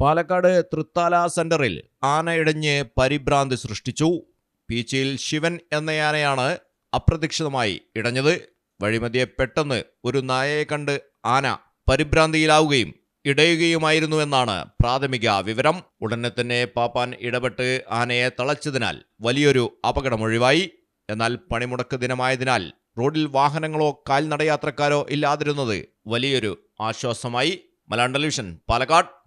പാലക്കാട് തൃത്താല സെന്ററിൽ ആനയിടഞ്ഞ് പരിഭ്രാന്തി സൃഷ്ടിച്ചു. പീച്ചിയിൽ ശിവൻ എന്ന ആനയാണ് അപ്രതീക്ഷിതമായി ഇടഞ്ഞത്. വഴിമതിയെ പെട്ടെന്ന് ഒരു നായയെ കണ്ട് ആന പരിഭ്രാന്തിയിലാവുകയും ഇടയുകയുമായിരുന്നുവെന്നാണ് പ്രാഥമിക വിവരം. ഉടനെ തന്നെ പാപ്പാൻ ഇടപെട്ട് ആനയെ തളച്ചതിനാൽ വലിയൊരു അപകടമൊഴിവായി. എന്നാൽ പണിമുടക്ക് ദിനമായതിനാൽ റോഡിൽ വാഹനങ്ങളോ കാൽനടയാത്രക്കാരോ ഇല്ലാതിരുന്നത് വലിയൊരു ആശ്വാസമായി. മലയാളം ടെലിവിഷൻ പാലക്കാട്.